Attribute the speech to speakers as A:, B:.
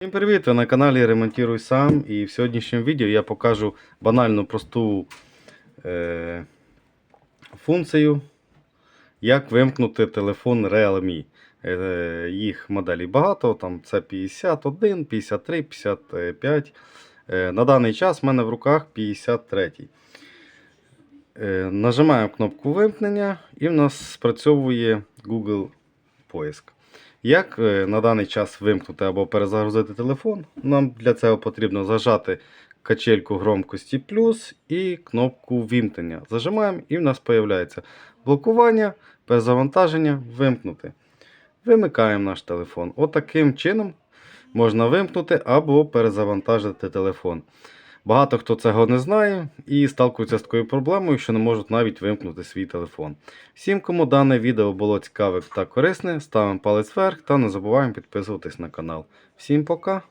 A: Всім привіт! Ви на каналі Ремонтіруй сам і в сьогоднішньому відео я покажу банальну просту е, функцію, як вимкнути телефон Realme. Е, їх моделей багато, там це 51, 53, 55. Е, на даний час в мене в руках 53. Е, нажимаємо кнопку вимкнення і в нас спрацьовує Google поиск. Як е, на даний час вимкнути або перезагрузити телефон, нам для цього потрібно зажати качельку громкості плюс і кнопку вімкнення. Зажимаємо і в нас з'являється блокування, перезавантаження, вимкнути. Вимикаємо наш телефон. Отаким чином можна вимкнути або перезавантажити телефон. Багато хто цього не знає і сталкується з такою проблемою, що не можуть навіть вимкнути свій телефон. Всім, кому дане відео було цікаве та корисне, ставимо палець вверх та не забуваємо підписуватись на канал. Всім пока!